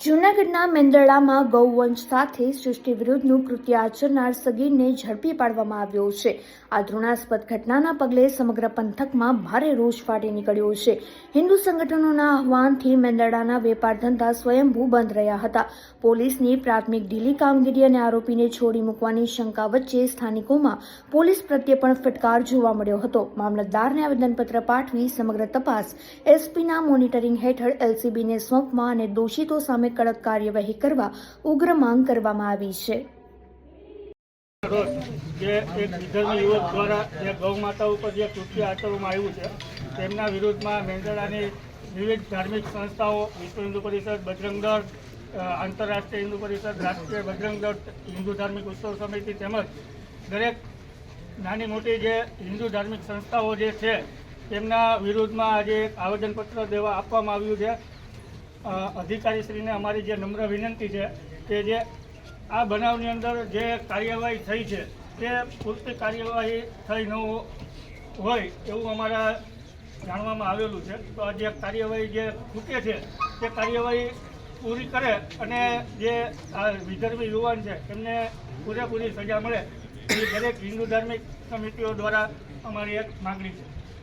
જૂનાગઢના મેંદરડામાં ગૌવંશ સાથે સૃષ્ટિ વિરુદ્ધનું કૃત્ય આચરનાર સગીરને ઝડપી પાડવામાં આવ્યો છે. આ ધૃણાસ્પદ ઘટનાના પગલે સમગ્ર પંથકમાં ભારે રોષ ફાટી નીકળ્યો છે. હિન્દુ સંગઠનોના આહવાનથી મેંદરડાના વેપાર ધંધા સ્વયંભૂ બંધ રહ્યા હતા. પોલીસની પ્રાથમિક ઢીલી કામગીરી અને આરોપીને છોડી મૂકવાની શંકા વચ્ચે સ્થાનિકોમાં પોલીસ પ્રત્યે પણ ફટકાર જોવા મળ્યો હતો. મામલતદારને આવેદનપત્ર પાઠવી સમગ્ર તપાસ એસપીના મોનિટરિંગ હેઠળ એલસીબીને સોંપવા અને દોષિતો સામે કડક કાર્યવાહી કરવા ઉગ્ર માંગ કરવામાં આવી છે. જે દ્વારા જે જે કૃત્ય આચરવામાં આવ્યું છે, તેમના વિરુદ્ધમાં મેંદરડાની વિવિધ ધાર્મિક સંસ્થાઓ, વિશ્વ હિન્દુ પરિષદ, બજરંગ આંતરરાષ્ટ્રીય હિન્દુ પરિષદ, રાષ્ટ્રીય બજરંગ હિન્દુ ધાર્મિક ઉત્સવ સમિતિ તેમજ દરેક નાની મોટી જે હિન્દુ ધાર્મિક સંસ્થાઓ જે છે, તેમના વિરુદ્ધમાં આજે આવેદનપત્ર દેવા આપવામાં આવ્યું છે. અધિકારીશ્રીને અમારી જે નમ્ર વિનંતી છે કે જે આ બનાવની અંદર જે કાર્યવાહી થઈ છે, તે પૂરતી કાર્યવાહી થઈ ન હોય એવું અમારા જાણવામાં આવેલું છે. તો આ જે કાર્યવાહી જે ખૂટે છે, તે કાર્યવાહી પૂરી કરે અને જે આ વિધર્મી યુવાન છે એમને પૂરેપૂરી સજા મળે એ દરેક હિન્દુ ધાર્મિક સમિતિઓ દ્વારા અમારી એક માગણી છે.